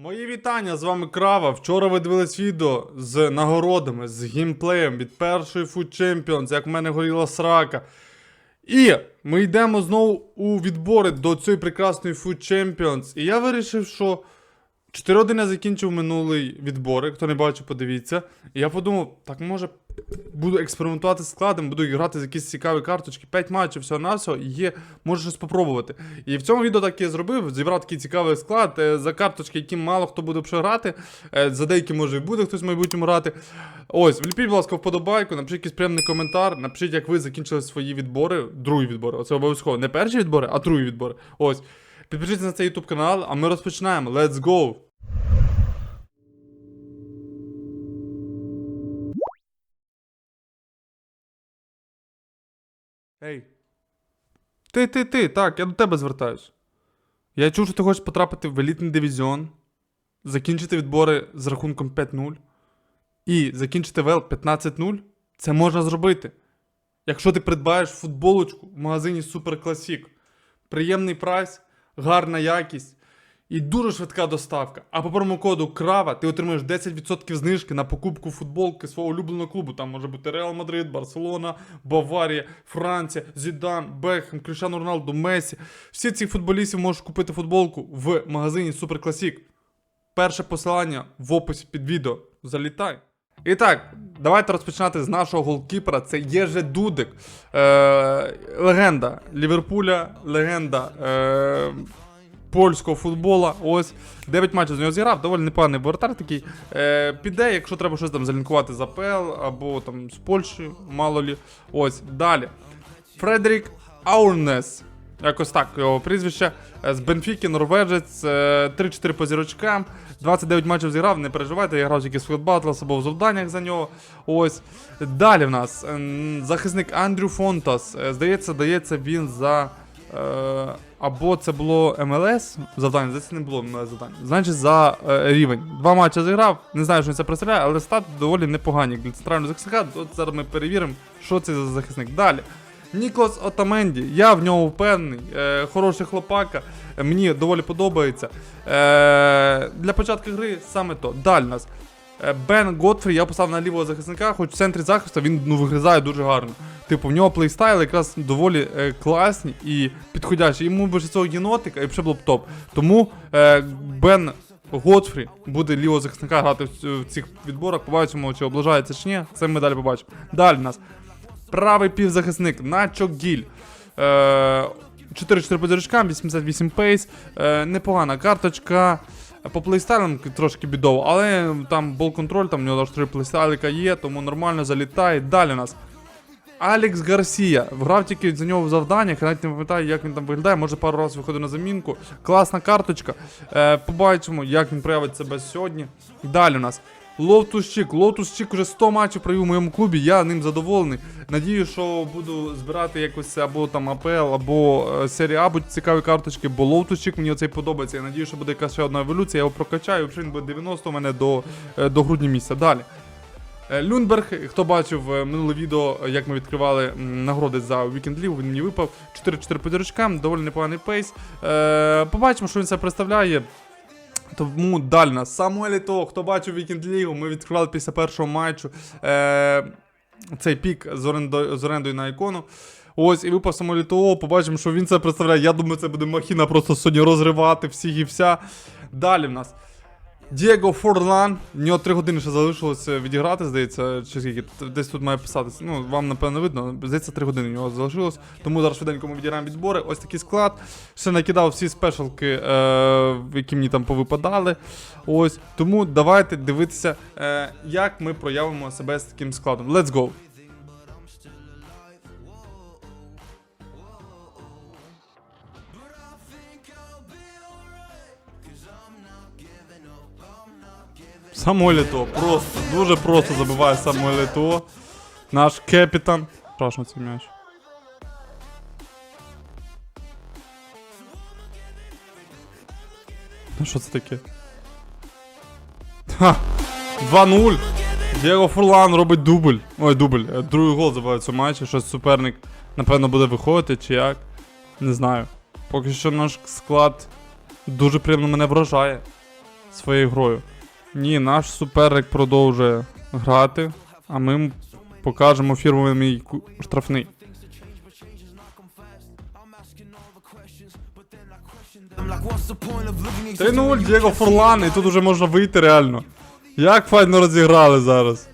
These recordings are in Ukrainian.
Мої вітання, з вами Крава. Вчора ви дивились відео з нагородами, з геймплеєм від першої Food Champions, як в мене горіла срака. І ми йдемо знову у відбори до цієї прекрасної Food Champions. І я вирішив, що 4 години я закінчив минулий відбори. Хто не бачив, подивіться. І я подумав, так може буду експериментувати з складом, буду грати з якісь цікаві карточки. 5 матчів всього на всього, і є, можу щось спробувати. І в цьому відео так я зробив, зібрав такий цікавий склад е, за карточки, які мало хто буде грати. Е, За деякі може і буде хтось в майбутньому грати. Ось, вліпіть, будь ласка, вподобайку, напишіть якийсь приємний коментар, напишіть, як ви закінчили свої відбори, другі відбори. Оце обов'язково. Не перші відбори, а другі відбори. Ось. Підпишіться на цей YouTube канал, а ми розпочинаємо. Let's go! Ей. Ти, ти, ти, так, я до тебе звертаюсь. Я чув, що ти хочеш потрапити в елітний дивізіон, закінчити відбори з рахунком 5-0 і закінчити ВЛ 15-0. Це можна зробити. Якщо ти придбаєш футболочку в магазині Super Classic, приємний прайс, гарна якість і дуже швидка доставка. А по промокоду Крава ти отримаєш 10% знижки на покупку футболки свого улюбленого клубу. Там може бути Реал Мадрид, Барселона, Баварія, Франція, Зідан, Бекхем, Кришану Роналду, Месі. Всі ці футболістів можеш купити футболку в магазині Classic. Перше посилання в описі під відео. Залітай. І так, давайте розпочинати з нашого голкіпера. Це Єже Дудик. Е, легенда Ліверпуля, легенда е, польського футбола. Ось 9 матчів з нього зіграв, доволі непоганий воротар такий. Е, піде, якщо треба щось там залінкувати з АПЛ або там з Польщі, мало лі. Ось далі. Фредерік Аурнес. Якось так його прізвище. Е, З Бенфіки, норвежець, е, 3-4 по зірочкам, 29 матчів зіграв, не переживайте, я грав тільки з футбатлас або в завданнях за нього. Ось. Далі в нас захисник Андрю Фонтас. Е, Здається, дається він за. Або це було МЛС завдання, здається, не було МЛС завдання. Значить, за е, рівень. Два матчі зіграв, не знаю, що це представляє, але стат доволі непогані для центрального захисника. От зараз ми перевіримо, що це за захисник. Далі. Ніколас Отаменді, я в ньому впевнений, е, хороший хлопака, мені доволі подобається. Е, для початку гри саме то. Далі нас. Е, Бен Готфрі, я поставив на лівого захисника, хоч в центрі захисту він ну, вигризає дуже гарно. Типу, в нього плейстайл якраз доволі е, класні і підходящі. Йому б ще цього єнотика і вже було б топ. Тому е, Бен Готфрі буде лівого захисника грати в, в цих відборах. Побачимо, чи облажається чи ні. Це ми далі побачимо. Далі у нас правий півзахисник Начо Гіль. Е, 4-4 по зірочкам, 88 пейс. Е, непогана карточка. По плейстайлам трошки бідово, але там бол контроль, там у нього три плейстайлика є, тому нормально залітає. Далі у нас. Алекс Гарсія. Грав тільки за нього в завданнях, навіть не пам'ятаю, як він там виглядає. Може пару разів виходив на замінку. Класна карточка. Е, побачимо, як він проявить себе сьогодні. Далі у нас. Лотус Чік. Лотус Чік уже 100 матчів провів у моєму клубі, я ним задоволений. Надію, що буду збирати якось або там АПЛ, або е, серія А будуть цікаві карточки, бо Лотус Чік мені оцей подобається. Я надію, що буде якась ще одна еволюція, я його прокачаю, взагалі він буде 90 у мене до, е, до грудня місяця. Далі. Е, Люнберг, хто бачив минуле відео, як ми відкривали нагороди за Weekend League, він мені випав 4-4 по доволі непоганий пейс. Побачимо, що він себе представляє. Тому далі нас. Самуелі того, хто бачив Вікінд Лігу, ми відкривали після першого матчу е, цей пік з орендою, з орендою на ікону. Ось, і випав Самуелі того, побачимо, що він це представляє. Я думаю, це буде махіна просто сьогодні розривати всіх і вся. Далі в нас. Дієго Форлан, в нього 3 години ще залишилося відіграти, здається, чи скільки, десь тут має писатися. Ну, вам напевно видно, здається, 3 години в нього залишилось. Тому зараз швиденько ми відіграємо відбори. Ось такий склад. Ще накидав всі спешалки, е, які мені там повипадали. Ось. Тому давайте дивитися, е, як ми проявимо себе з таким складом. Let's go! Самуель Ето, просто, дуже просто забиває Самуель Ето. Наш капітан. Страшно цей м'яч. Ну що це таке? Ха! 2-0. Дієго Фурлан робить дубль. Ой, дубль. Е, Другий гол забиває цьому матчі. Щось суперник, напевно, буде виходити чи як. Не знаю. Поки що наш склад дуже приємно мене вражає. своєю грою. Ні, наш суперник продовжує грати, а ми покажемо фірмовий штрафний. 3-0, Дієго Форлан, і тут уже можна вийти реально. Як файно розіграли зараз.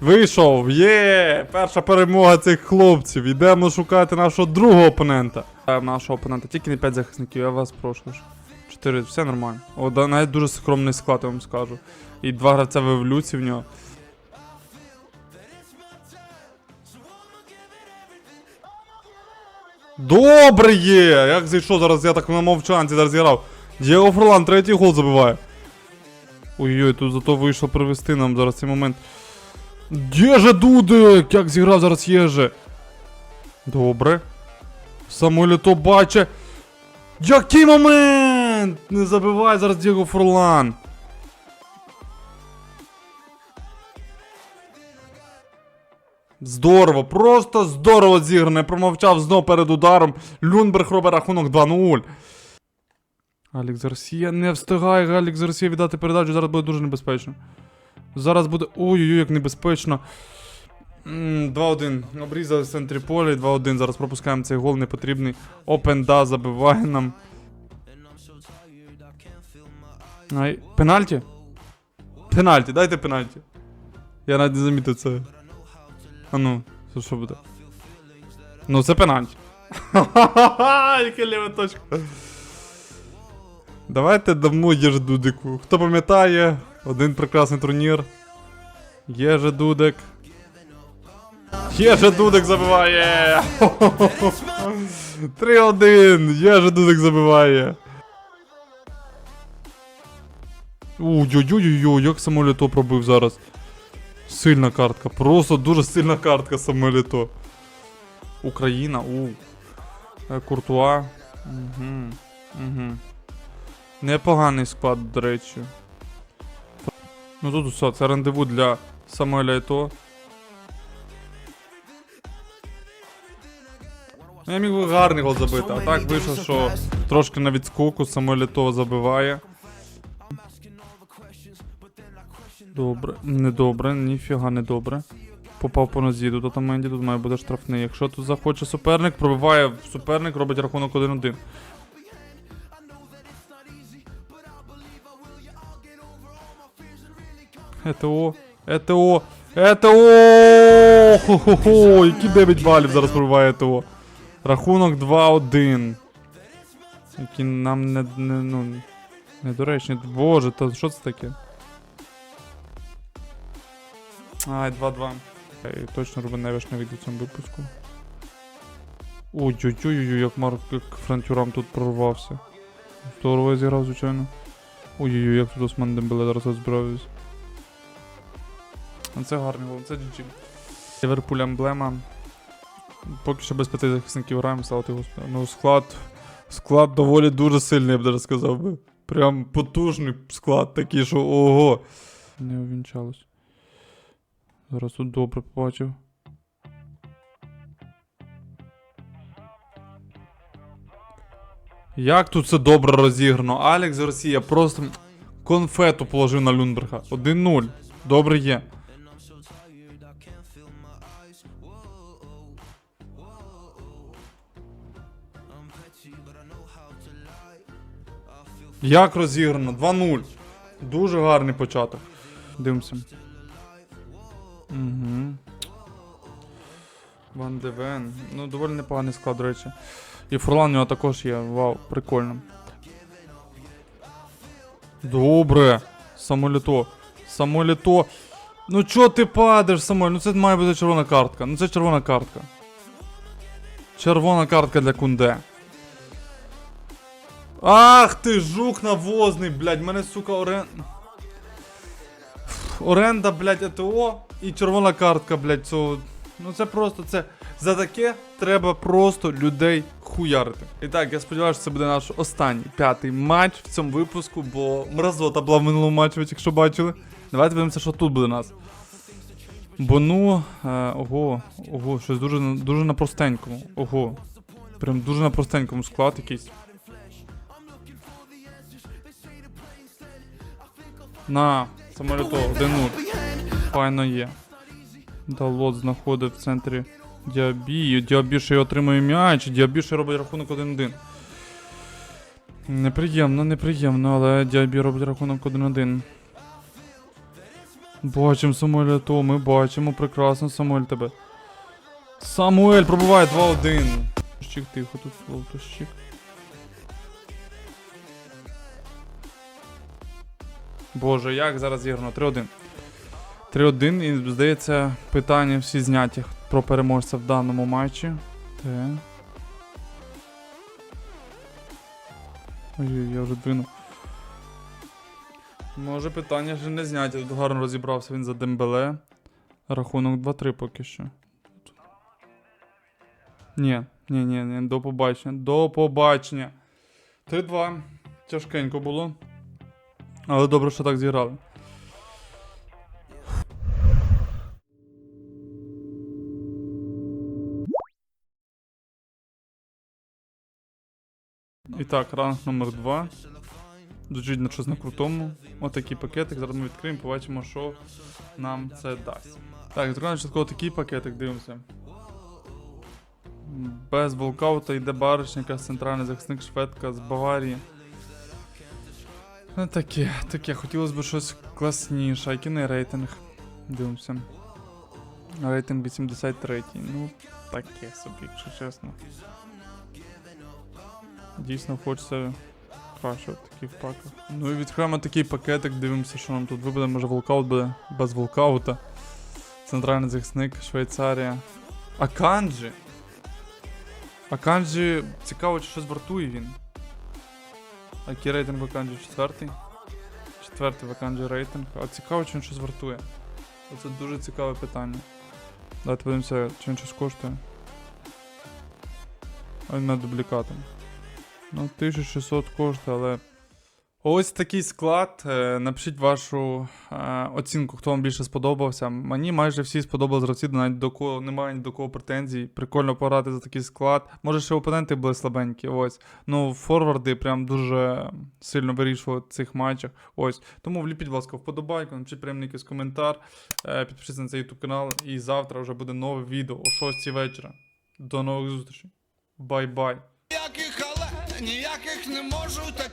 Вийшов, є! Перша перемога цих хлопців. Йдемо шукати нашого другого опонента. Е, Нашого опонента, тільки не 5 захисників, я вас прошу. 4, все нормально. О, да, навіть дуже скромний склад, я вам скажу. І два гравця в еволюції в нього. Добре є! Як зайшов зараз, я так на мовчанці зараз зіграв. Дієго Форлан третій гол забиває. Ой-ой, тут зато вийшло привести нам зараз цей момент. Єже Дудик! Як зіграв зараз Єже. Добре. Самуель то бачить. Який момент! Не забивай зараз Дієго Форлан. Здорово, просто здорово зіграно. Я промовчав знов перед ударом. Люнберг робить рахунок 2-0. Алекс Гарсія не встигає Алекс Гарсія віддати передачу, зараз буде дуже небезпечно. Зараз буде. Ой-ой-ой, як небезпечно. 2-1. Обрізали в центрі поля. 2-1. Зараз пропускаємо цей гол непотрібний. Опенда забиває нам. Ай, пенальті? Пенальті, дайте пенальті. Я навіть не замітив це. А ну, це що буде? Ну, це пенальті. Ха-ха-ха, яка ліва точка. Давайте дамо Єждудику. Хто пам'ятає, один прекрасний турнір. Єжедудик. Єжедудик забиває! 3-1! Єжедудик забиває. Ой-ой-ой, як самоліто пробив зараз. Сильна картка, просто дуже сильна картка самоліто. Україна, у. Е, Куртуа. Угу. Угу. Непоганий склад, до речі. Ну тут все, це рандеву для Самуеля Ето. Ну, я міг би гарний гол забити, а так вийшло, що трошки на відскоку Самуель Ето забиває. Добре, недобре, ніфіга не добре. Попав по нозі до Татаменді, тут має бути штрафний. Якщо тут захоче суперник, пробиває суперник, робить рахунок 1-1. ЕТО, ЕТО, ЕТО! Хо-хо-хо! Які 9 балів зараз пробиває ЕТО. Рахунок 2-1. Які нам не, не, ну, недоречні. Боже, то що це таке? Ай, 2-2. Ей, Точно Рубиневич не вийде в цьому випуску. Ой-ой-ой, як Марк як Франтюрам тут прорвався. Здорово я зіграв, звичайно. Ой-ой-ой, як тут Осман Дембеле зараз розбираюсь. Ну, Це гарний гол, це GG. Ліверпуль емблема. Поки що без п'яти захисників граємо, слава господи. Ну, склад. Склад доволі дуже сильний, я б даже сказав би. Прям потужний склад такий, що ого. Не увінчалось. Зараз тут добре побачив. Як тут все добре розіграно. Алекс Росія просто конфету положив на Люнберга. 1-0. Добре є. Як розіграно? 2-0. Дуже гарний початок. Дивимося. Девен. Ну, доволі непоганий склад, до речі. І Фурлан у нього також є. Вау, прикольно. Добре. Самоліто. Самоліто. Ну чо ти падаєш, Самоль? Ну це має бути червона картка. Ну це червона картка. Червона картка для кунде. Ах ти, жук навозний, блядь, мене, сука, орен... Оренда, блядь, ЕТО і червона картка, блядь, цього. Ну це просто це. За таке треба просто людей хуярити. І так, я сподіваюся, що це буде наш останній п'ятий матч в цьому випуску, бо мразота була в минулому матчі, ви якщо бачили. Давайте подивимося, що тут буде у нас. Бо ну. Е, ого, ого, щось дуже, дуже на простенькому. Ого. Прям дуже на простенькому склад якийсь. На, самоліто, 1-0. Файно є. Далот знаходить в центрі Діабі. Діабі ще й отримує м'яч. Діабі ще робить рахунок 1-1. Неприємно, неприємно, але Діабі робить рахунок 1-1. Бачимо Самуеля то, ми бачимо прекрасно Самуель тебе. Самуель пробиває 2-1. Щик тихо тут Лотощик. Боже, як зараз зіграно? 3-1. 3-1 і здається, питання всі зняті про переможця в даному матчі. Те. Ой, я вже двину. Може питання ще не зняті. Тут гарно розібрався він за Дембеле. Рахунок 2-3 поки що. Ні, ні, ні, ні, до побачення. До побачення. 3-2. Тяжкенько було. Але добре, що так зіграли. І так, ранг номер 2. Доджить на щось на крутому. Отакий пакетик. Зараз ми відкриємо, побачимо, що нам це дасть. Так, відкриваємо частково такий пакетик, дивимося. Без волкаута йде баришника, центральний захисник шведка з Баварії. Ну, таке, таке, хотілося б щось класніше. А рейтинг? Дивимося. Рейтинг 83. Ну, таке собі, якщо чесно. Дійсно хочеться краще в таких паках. Ну і відкриємо такий пакетик, дивимося, що нам тут вибуде. Може волкаут буде без волкаута. Центральний захисник, Швейцарія. Аканджі. Аканджі цікаво, чи щось вартує він. А який рейтинг Аканджі? Четвертий? Четвертий Аканджі рейтинг. А цікаво, чи він щось вартує. Оце дуже цікаве питання. Давайте подивимося, чи він щось коштує. А він на дублікатом. Ну, 1600 коштує, але. Ось такий склад. Е, Напишіть вашу е, оцінку, хто вам більше сподобався. Мені майже всі сподобались гравці, навіть до кого немає ні до кого претензій. Прикольно пограти за такий склад. Може, ще опоненти були слабенькі. Ось. Ну, форварди прям дуже сильно вирішували в цих матчах. Ось. Тому вліпіть, будь ласка, вподобайку, напишіть приємний якийсь коментар. Е, Підпишіться на цей YouTube канал. І завтра вже буде нове відео о 6 вечора. До нових зустрічей. Бай-бай. Ніяких не можу, такого